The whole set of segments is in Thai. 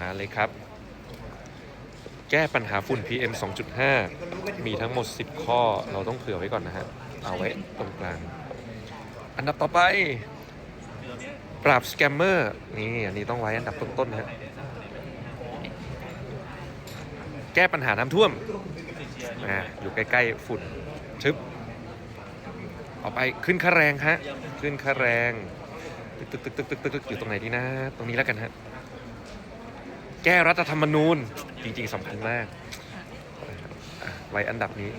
มาเลยครับ แก้ปัญหาฝุ่น PM 2.5 มีทั้งหมด 10 ข้อเราต้องเผื่อไว้ก่อนนะฮะ เอาไว้ตรงกลาง อันดับต่อไป ปราบสแกมเมอร์นี่อันนี้ต้องไว้อันดับต้นๆนะฮะแก้ปัญหาน้ำท่วมอ่าอยู่ใกล้ๆฝุ่นชึบต่อไปขึ้นค่าแรงฮะ ขึ้นค่าแรง ตึกตึกตึกตึกตึกตึกอยู่ตรงไหนดีนะ ตรงนี้แล้วกันฮะ แก้รัฐธรรมนูญจริงๆสำคัญมากอะไว้อันดับนี้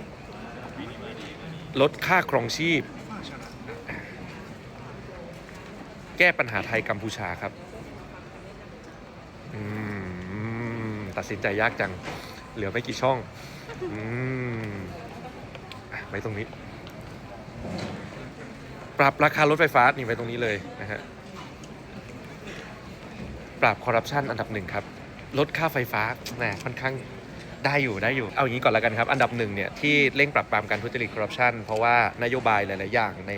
ลดค่าครองชีพ แก้ปัญหาไทยกัมพูชาครับอืมตัดสินใจยากจัง เหลือไม่กี่ช่องอืมอะไว้ตรงนี้ ปรับราคารถไฟฟ้านี่ไว้ตรงนี้เลยนะฮะปราบคอร์รัปชันอันดับหนึ่งครับ ลดค่าไฟฟ้าแหมค่อนข้างได้อยู่ได้อยู่ เอาอย่างนี้ก่อนแล้วกันครับ อันดับหนึ่งเนี่ยที่เร่งปรับปรามการทุจริตคอร์รัปชันเพราะว่านโยบายหลาย ๆ อย่างใน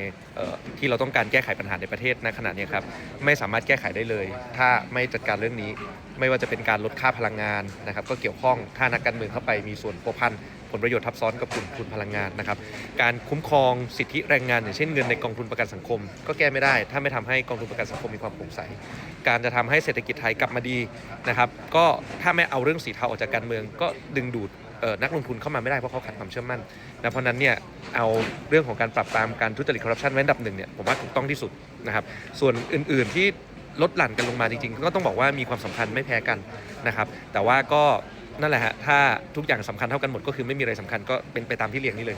ที่เราต้องการแก้ไขปัญหาในประเทศณขณะนี้ครับไม่สามารถแก้ไขได้เลย ถ้าไม่จัดการเรื่องนี้ ไม่ว่าจะเป็นการลดค่าพลังงานนะครับก็เกี่ยวข้องถ้านักการเมืองเข้าไปมีส่วนพัวพัน ผลประโยชน์ทับซ้อนกับกลุ่มทุนพลังงานนะครับการคุ้มครองสิทธิแรงงาน อย่างเช่นเงินในกองทุนประกันสังคม ก็แก้ไม่ได้ ถ้าไม่ทำให้กองทุนประกันสังคมมีความโปร่งใส การจะทำให้เศรษฐกิจไทยกลับมาดีนะครับก็ถ้าไม่เอาเรื่องสีเทาออกจากการเมือง ก็ดึงดูดนักลงทุนเข้ามาไม่ได้เพราะเขาขาดความเชื่อมั่นนะเพราะนั้นเนี่ยเอาเรื่องของการปรับปรามการทุจริตคอร์รัปชันไว้ดับหนึ่งเนี่ยผมว่าถูกต้องที่สุดนะครับส่วนอื่นๆที่ลดหลั่นกันลงมาจริงๆ ก็ต้องบอกว่ามีความสำคัญไม่แพ้กันนะครับแต่ว่าก็ นั่นแหละฮะถ้าทุกอย่างสำคัญเท่ากันหมดก็คือไม่มีอะไรสำคัญก็เป็นไปตามที่เรียงนี้เลย